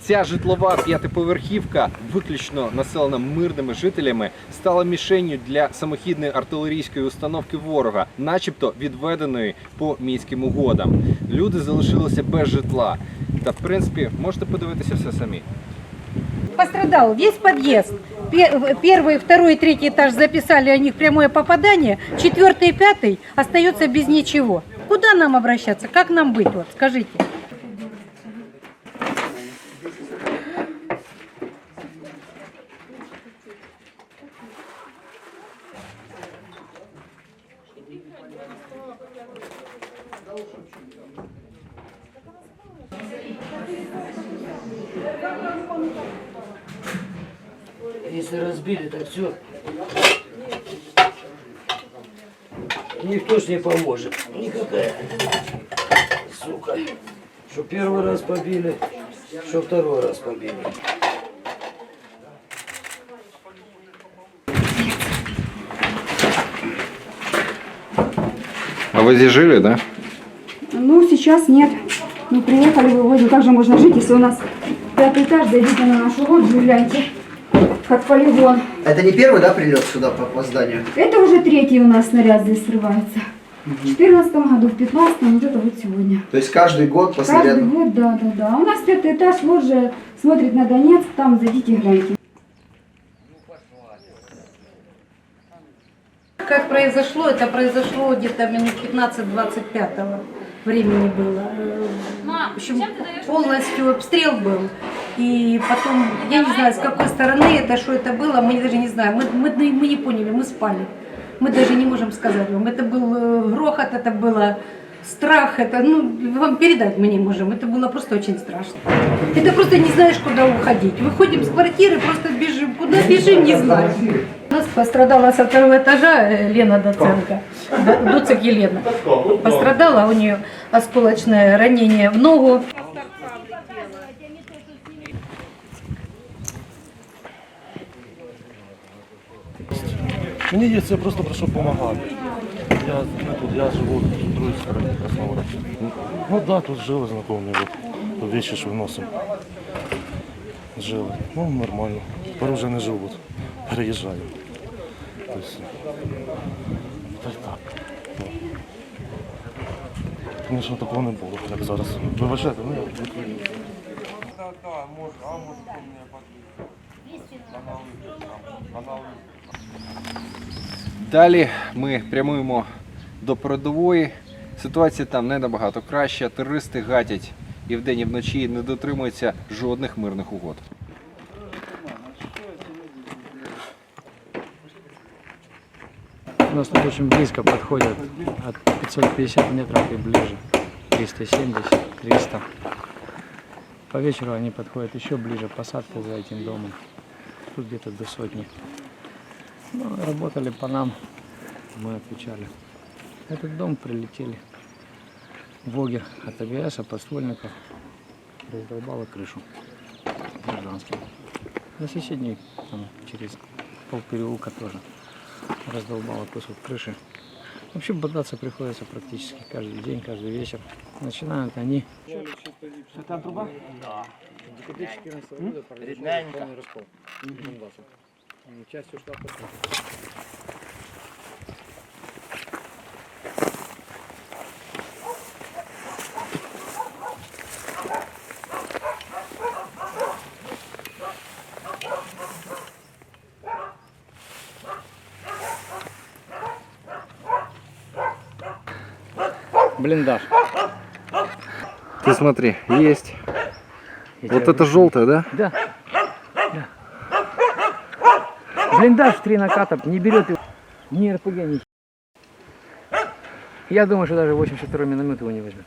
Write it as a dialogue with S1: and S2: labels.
S1: Ця житлова п'ятиповерхівка, виключно населена мирними жителями, стала мішенню для самохідної артилерійської установки ворога, начебто відведеної по мінським угодам. Люди залишилися без житла. Та в принципі можете подивитися все самі.
S2: Пострадал весь подъезд. Пе- Первый, второй, третий этаж записали о них прямое попадание. Четвертый и пятый остается без ничего. Куда нам обращаться? Как нам быть? Вот, скажите.
S3: Если разбили, так все. Никто ж не поможет. Никакая. Сука. Что первый раз побили, что второй раз побили.
S1: А ви здесь жили, да?
S4: Ну, сейчас нет. Ну, приехали, выводим. Как же можно жить, если у нас пятый этаж, зайдите на нашу лоджию, гляньте. Как полигон.
S5: Это не первый, да, прилет сюда по, по зданию?
S4: Это уже третий у нас снаряд здесь срывается. В 2014 году, в 2015, вот это вот сегодня.
S5: То есть каждый год по
S4: Каждый год, да, да, да. У нас пятый этаж, лоджия смотрит на Донецк, там зайдите, гляньте.
S2: Как произошло? Это произошло где-то минут 15-25 времени было. В общем, полностью обстрел был. И потом, я не знаю, с какой стороны это, что это было, мы даже не знаем. Мы, мы, мы не поняли, мы спали. Мы даже не можем сказать вам. Это был э, грохот, это было страх, это, ну, вам передать мы не можем. Это было просто очень страшно. Это просто не знаешь, куда уходить. Выходим с квартиры, просто бежим. Куда бежим, не знаю. У нас пострадала со второго этажа э, Лена Доценко, Д- Доцик Елена. Пострадала у нее осколочное ранение в ногу.
S6: Мені є це просто про що допомагати. Я не тут, я живу в другій стороні Красногора. Ну так, да, тут жили знайомі, от, вещи ж виносимо. Жили. Ну, нормально. Тепер вже не живуть. Переїжджаю. Тобто, так. Ну. Звісно, такого не було, як зараз. Вибачайте, ну я відповім.
S1: Далі ми прямуємо до передової. Ситуація там не набагато краща. Терористи гатять і вдень, і вночі не дотримуються жодних мирних угод.
S7: У нас тут очень близко подходят от 550 метров и ближе. 370, 300. По вечеру они подходят еще ближе, посадка за этим домом. Тут где-то до сотни. Ну, работали по нам, мы отвечали. Этот дом прилетели. Воги от АГС, подствольников. Раздолбала крышу. Гражданский. На соседней, там, через полпереулка тоже раздолбала кусок крыши. Вообще бодаться приходится практически каждый день, каждый вечер. Начинают они. Блиндаж.
S1: Ты смотри, есть.
S7: Я
S1: Вот это желтое, да?
S7: Да. да. Блиндаж три наката не берет его ни РПГ, ни... Я думаю, что даже 82 миномет его не возьмет.